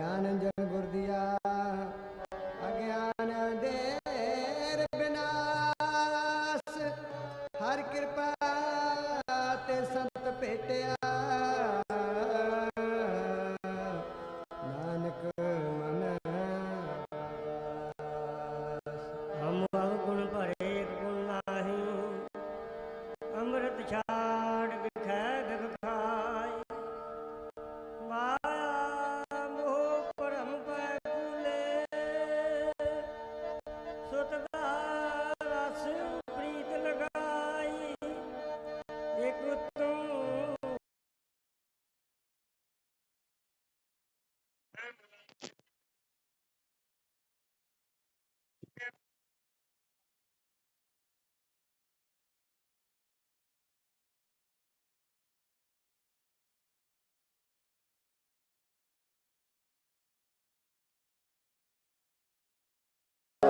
야는 저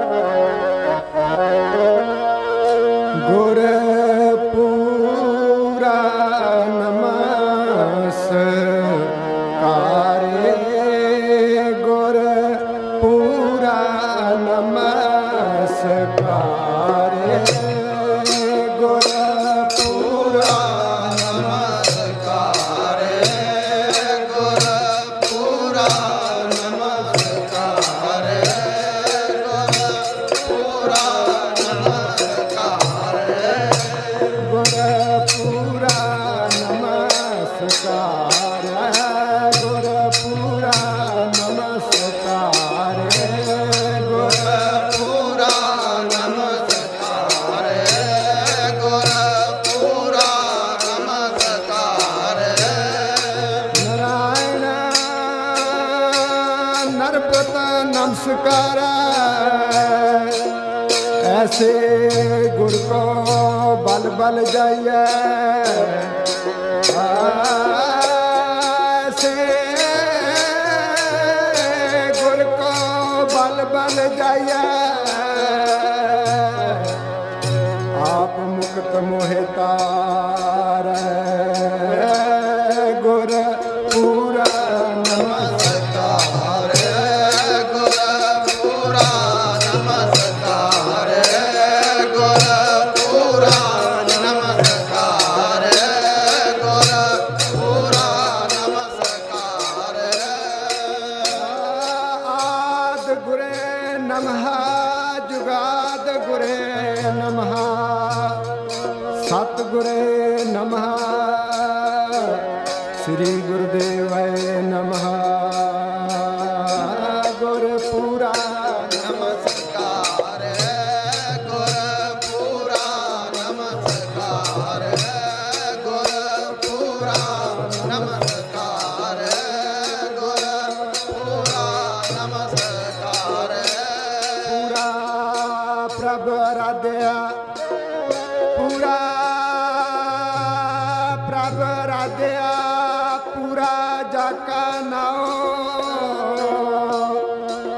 Oh. ਮੁਕਤ ਮੋਹਿ ਸਭ ਅਰਾਧਿਆ ਪੂਰਾ ਪ੍ਰਭ ਅਰਾਧਿਆ ਪੂਰਾ ਜਾਕਾ ਨਾਉ।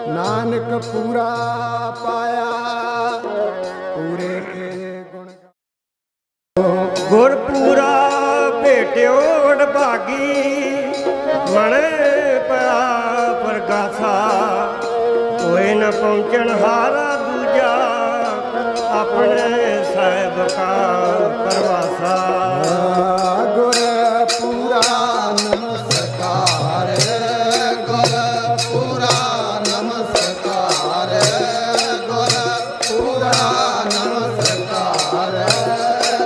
ਨਾਨਕ ਪੂਰਾ ਪਾਇਆ, ਪੂਰੇ ਕੇ ਗੁਣ ਗੁਰ ਪੂਰਾ ਭੇਟਿਓ ਭਾਗੀ ਮਨ ਪਰਾ ਪਰਗਾਸਾ ਕੋਈ ਨ ਪਹੁੰਚਣ ਹਾਰਾ ਗੁਰ ਸਾਹਿਬ ਕਾ ਪਰਵਾਸਾ। ਗੁਰ ਪੂਰਾ ਨਮਸਕਾਰ ਗੁਰ ਪੂਰਾ ਨਮਸਕਾਰ ਗੁਰ ਪੂਰਾ ਨਮਸਕਾਰ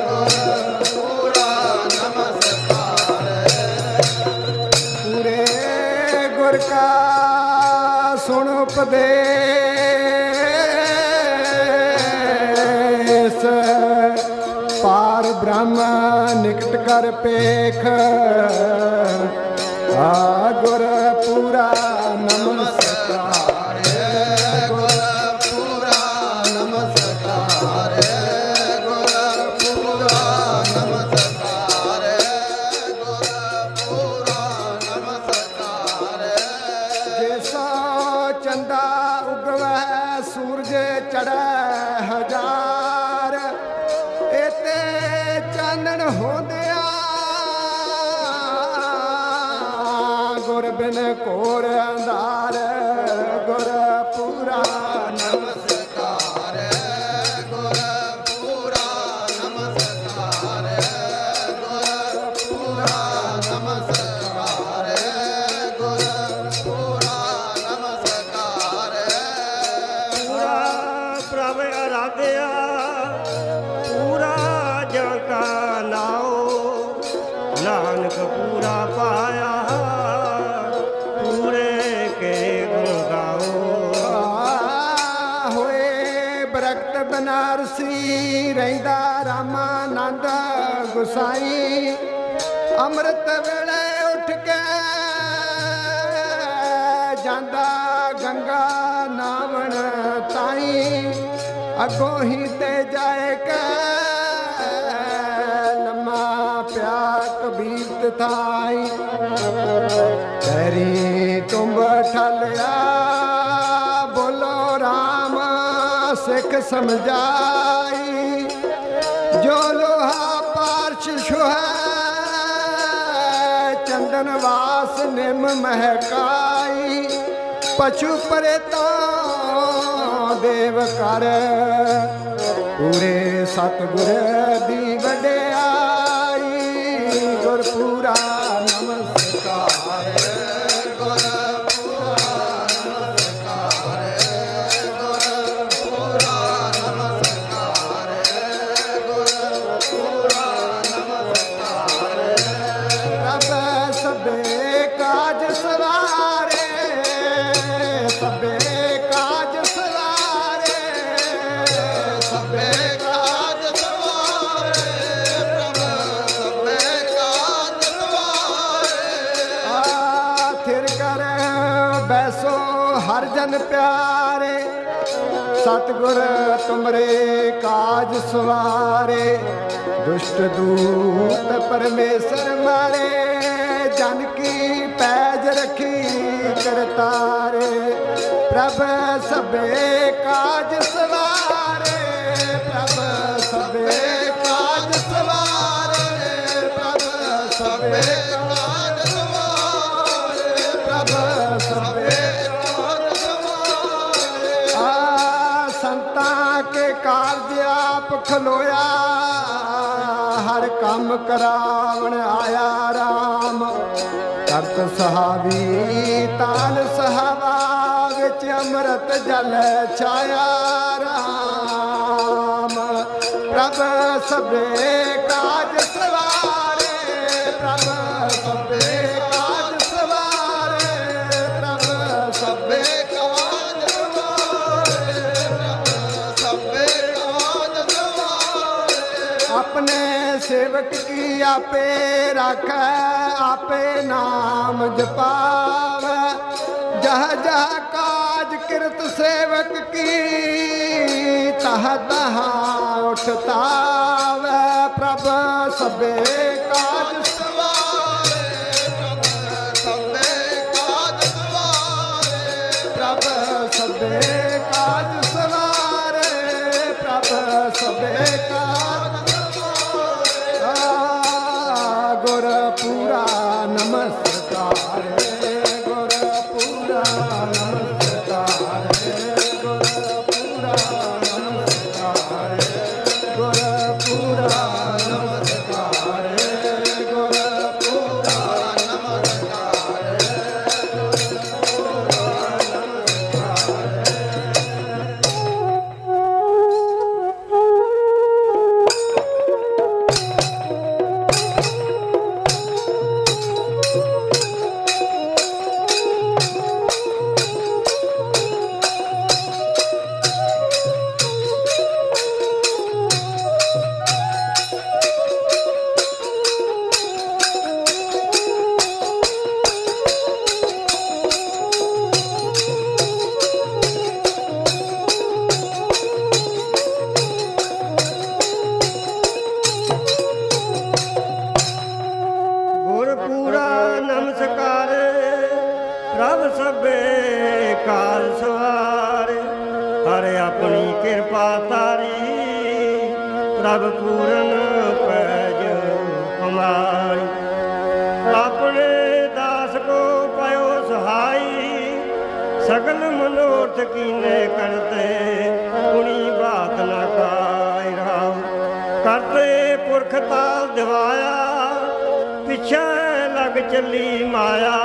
ਗੁਰ ਪੂਰਾ ਨਮਸਕਾਰ ਪੂਰੇ ਗੁਰ ਕਾ ਸੁਣ ਉਪਦੇਸ਼। दर पे ख आ ਕੋਹੀ ਹੀ ਤੇ ਜਾਏ ਕੇ। ਲੰਮਾ ਪਿਆ ਕਬੀਰ ਥਾਈ। ਤੇਰੀ ਤੁੰਬ ਠਲਿਆ। ਬੋਲੋ ਰਾਮ ਸਿੱਖ ਸਮਝਾਈ। ਜੋ ਲੋਹਾ ਪਾਰਸ਼ ਸੁਹੈ ਚੰਦਨ ਵਾਸ ਨਿਮ ਮਹਿਕਾਈ। ਪਛੂ ਪਰੇ ਤੋਂ ਦੇਵ ਕਰ। ਪੂਰੇ ਸਤਿਗੁਰ ਦੀ ਵੱਡੇ ਹਰ ਜਨ ਪਿਆਰੇ, ਸਤਿਗੁਰ ਤੁਮਰੇ ਕਾਜ ਸਵਾਰੇ। ਦੁਸ਼ਟ ਦੂਤ ਪਰਮੇਸ਼ਰ ਮਾਰੇ, ਜਨ ਕੀ ਪੈਜ ਰਖੀ ਕਰਤਾਰੇ ਪ੍ਰਭ ਸਭੇ ਕਾਜ ਸਵਾਰੇ, ਪ੍ਰਭ ਸਭੇ ਕਾਜ ਸਵਾਰੇ, ਪ੍ਰਭ ਸਭੇ ਖਲੋਇਆ, ਹਰ ਕੰਮ ਕਰਾਵਣ ਆਇਆ RAM ਕਰਤ ਸਹਾਵੀ ਤਾਲ ਸਹਾਵਾ ਵਿੱਚ ਅੰਮ੍ਰਿਤ ਜਲ ਛਾਇਆ RAM ਪ੍ਰਭ ਸਭੇ ਸੇਵਕ ਕੀ ਆਪੇ ਰੱਖੈ, ਆਪੇ ਨਾਮ ਜਪਾਵੈ। ਜਹ ਜਹ ਕਾਜ ਕਿਰਤ ਸੇਵਕ ਕੀ, ਤਹ ਤਹ ਉਠਤਾਵੈ। ਪ੍ਰਭ ਸਭੇ ਕਾਜ ਨਮਸਕਾਰ ਸਭ ਪੂਰਨ ਪੈਜ ਹਮਾਰੀ ਆਪਣੇ ਦਾਸ ਕੋ ਪਾਇਓ ਸਹਾਈ। ਸਗਲ ਮਨੋਰਥ ਕੀਨੇ ਕਰਤੇ, ਕੁਣੀ ਬਾਤ ਨਾ ਕਾਇ ਰਾਮ। ਕਰਤੇ ਪੁਰਖ ਤਾਲ ਦਿਵਾਇਆ, ਪਿਛੇ ਲਗ ਚੱਲੀ ਮਾਇਆ।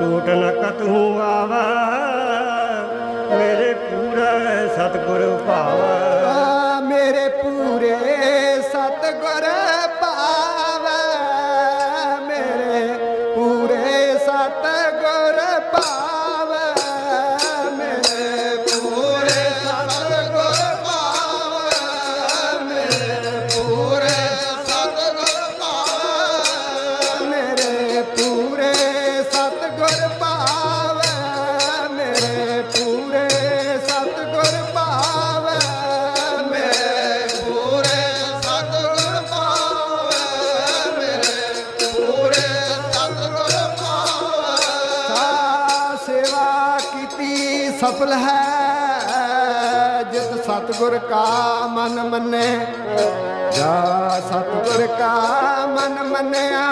ਟੂਟ ਨ ਕਤਹੂ ਆਵਾ, ਮੇਰੇ ਪੂਰਾ ਸਤਗੁਰ ਭਾਵਾ। ਰੇ ਸਤਗੁਰ ਸਤਗੁਰ ਕਾ ਮਨ ਮੰਨੇ ਜਾ ਸਤਗੁਰ ਕਾ ਮਨ ਮੰਨਿਆ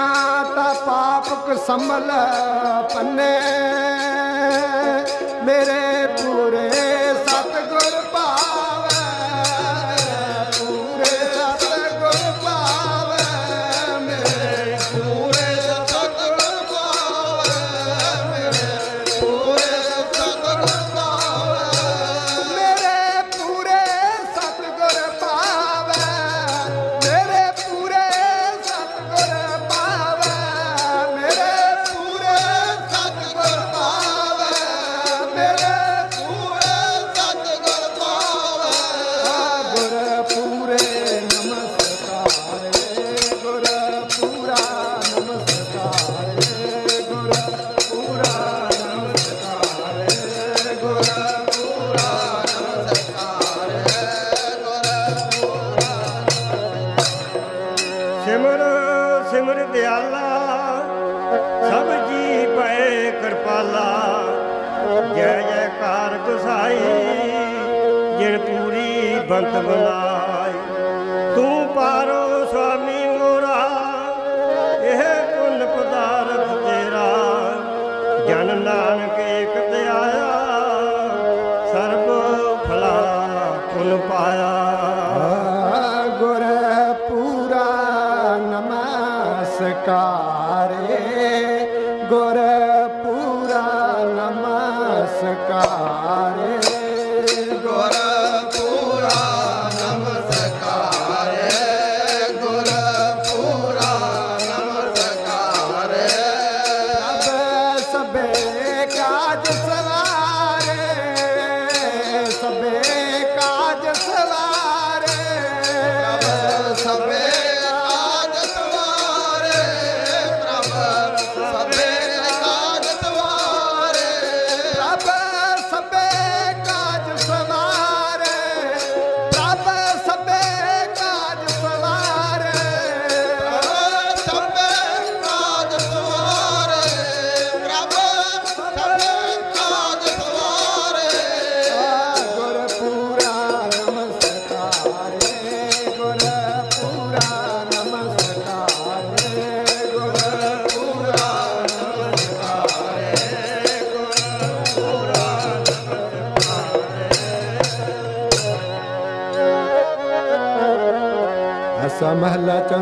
ਤਾਂ ਪਾਪ ਸੰਭਲ ਪੰਨੇ। ਮੇਰੇ Shankarana.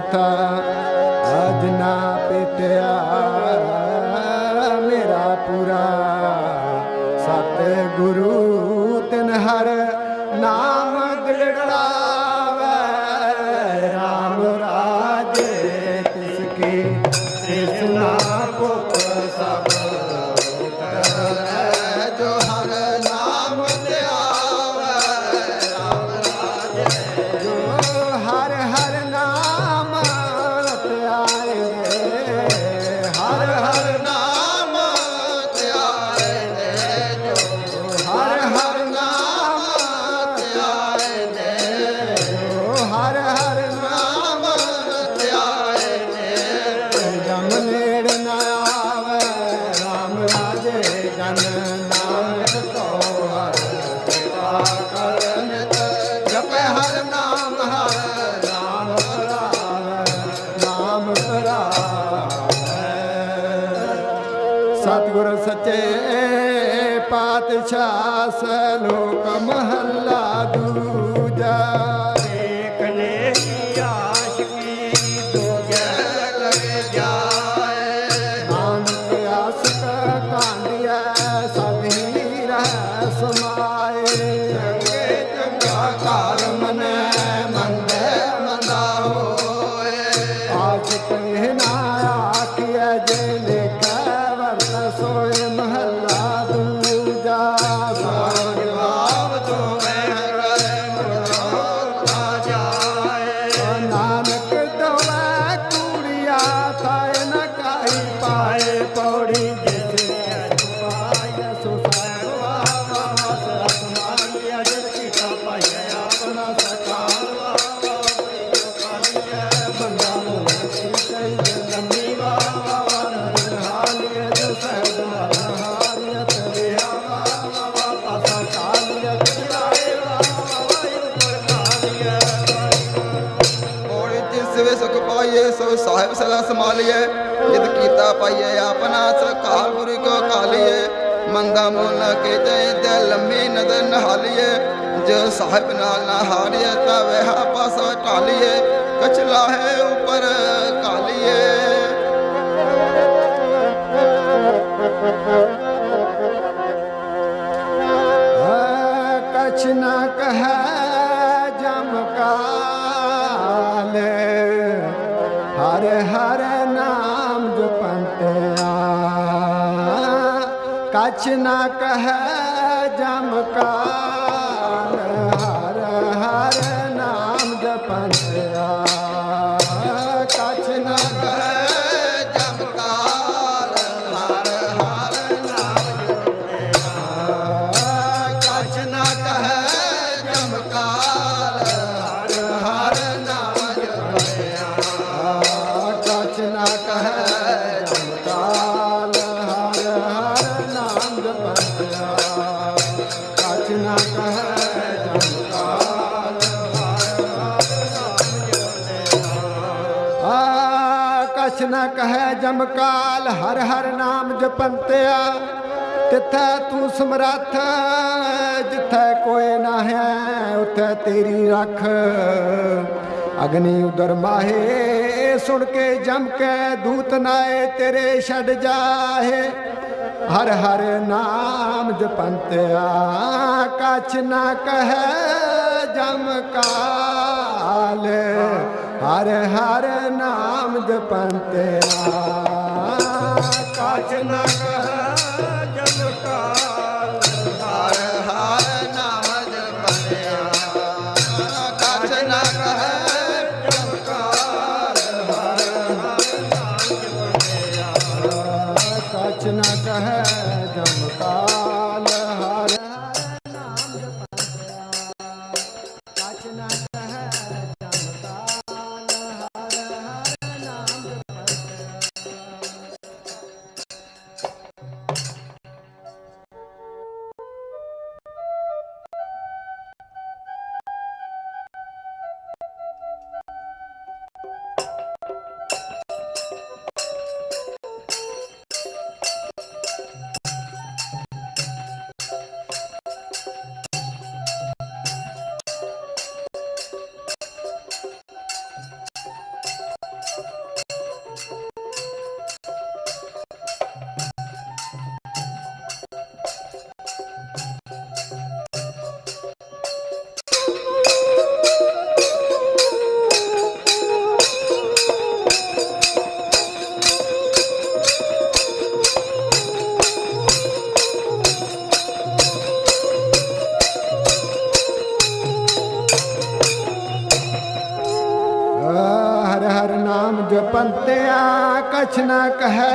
ਮਾਥਾ ਅਜ ਨਾ ਪਿਟਿਆ ਮੇਰਾ ਪੂਰਾ। ਸਤ ਗੁਰੂ ਤਿਨ ਹਰ ਨਾਮ ਗੜੜਾਵੇ ਰਾਮ ਰਾਜ ਤਿਸ ਕੀ ਤਿਸ ਨਾ ਕੋ ਸਭ ਸਾਹਿਬ ਸਲਾ ਸੰਭਾਲੀਏ, ਜਿਤ ਕੀਤਾ ਪਾਈਏ ਆਪਣਾ ਸਕਾਲ ਗੁਰੂ ਕੋ ਕਾਲੀਏ। ਮੰਦਾ ਮੁੱਲ ਕੇ ਜੈ ਤੇ ਲੰਮੀ ਨਦਰ ਨਹਾਲੀਏ। ਜੋ ਸਾਹਿਬ ਨਾਲ ਨਾ ਹਾਰੀਏ ਤਾਂ ਵਹ ਪਾਸਾ ਢਾਲੀਏ। ਕਛਲਾ ਹੈ ਉਪਰ ਕਾਲੀਏ। ਕਛ ਨ ਕਹੈ ਕਛ ਨ ਕਹੈ ਜਮ ਕਾਲ ਹਰ ਹਰ ਨਾਮ ਜਪੰਤਿਆ ਕਛ ਪੰਤਿਆ ਜਪੰਤਿਆ ਤਿੱਥੈ ਤੂੰ ਸਮਰੱਥ, ਜਿੱਥੈ ਕੋਈ ਨਾ ਹੈ ਉਥੈ ਤੇਰੀ ਰੱਖ। ਅਗਨੀ ਉਦਰ ਮਾਹੇ, ਸੁਣ ਕੇ ਜਮ ਕੇ ਦੂਤ ਨਾਏ, ਤੇਰੇ ਛੱਡ ਜਾਹੇ। ਹਰ ਹਰ ਨਾਮ ਜਪੰਤਿਆ, ਕਛ ਨਾ ਕਹੈ ਜਮ ਕਾਲ। ਹਰ ਹਰ ਨਾਮ ਜਪੰਤਿਆ। ਕਛ ਨਾ ਕਹੈ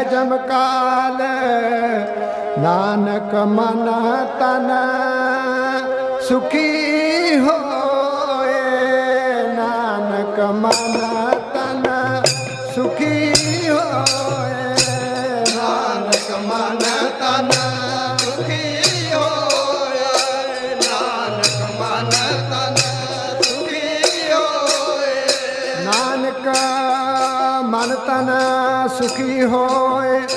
ਜਮਕਾਲ ਨਾਨਕ ਮਨ ਤਨ ਸੁਖੀ ਹੋਏ ਨਾਨਕ ਮਨ ਤਨ ਸੁਖੀ ਨਾਨਕ ਮਨ ਸੁਖੀ ਹੋਏ,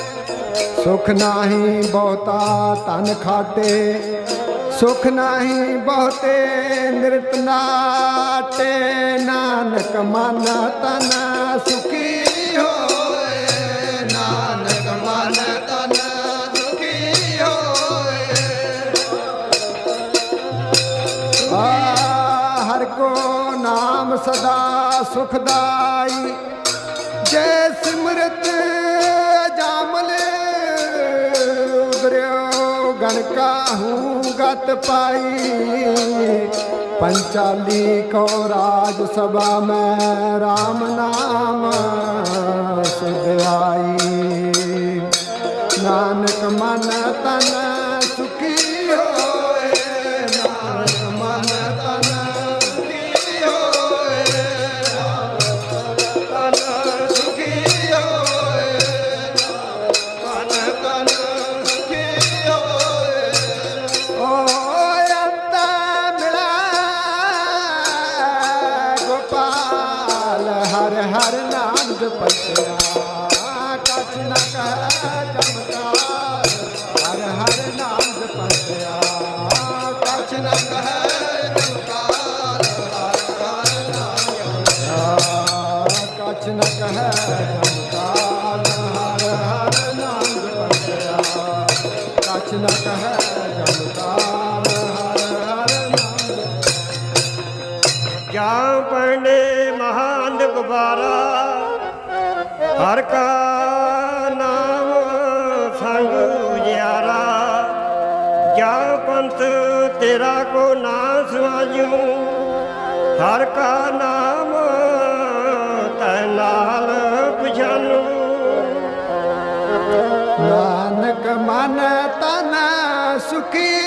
ਸੁਖ ਨਾਹੀ ਬਹੁਤਾ ਤਨ ਖਾਟੇ, ਸੁਖ ਨਾਹੀ ਬਹੁਤੇ ਨਿਰਤ ਨਾਟੇ, ਨਾਨਕ ਮਨ ਤਨ ਸੁਖੀ ਹੋਏ, ਨਾਨਕ ਮਨ ਤਨ ਸੁਖੀ ਹੋਏ। ਆ ਹਰ ਕੋ ਨਾਮ ਸਦਾ ਸੁਖਦਾਈ ਉਦਰਿਓ ਗਣ ਕਾਹੂ ਗਤ ਪਾਈ? ਪੰਚਾਲੀ ਕੋ ਰਾਜ ਸਭਾ ਮੈਂ RAM ਨਾਮ ਸੁਧ ਆਈ ਨਾਨਕ ਮਨ ਜਾਂ ਪੰਡੇ ਮਹਾਨ ਗੁਬਾਰਾ ਹਰ ਕਾ ਨਾਮ ਸੰਗ ਉਜਿਆਰਾ ਜਾਂ ਪੰਥ ਤੇਰਾ ਕੋ ਨਾ ਸਵਾਜੂ ਹਰ ਕਾ ਨਾਮ ਸੁਖੀ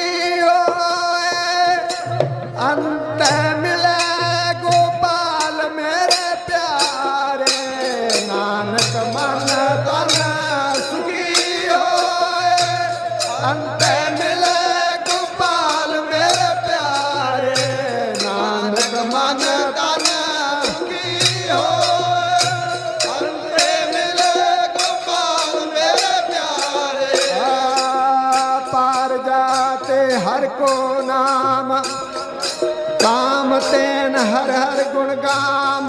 ਤੈਨ ਹਰ ਹਰ ਗੁਣ ਗਾਮ।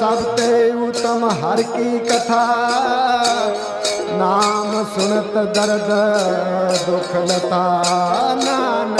ਸਭ ਤੇ ਉਤਮ ਹਰ ਕੀ ਕਥਾ। ਨਾਮ ਸੁਨਤ ਦਰਦ ਦੁਖ ਲਤਾ। ਨਾਮ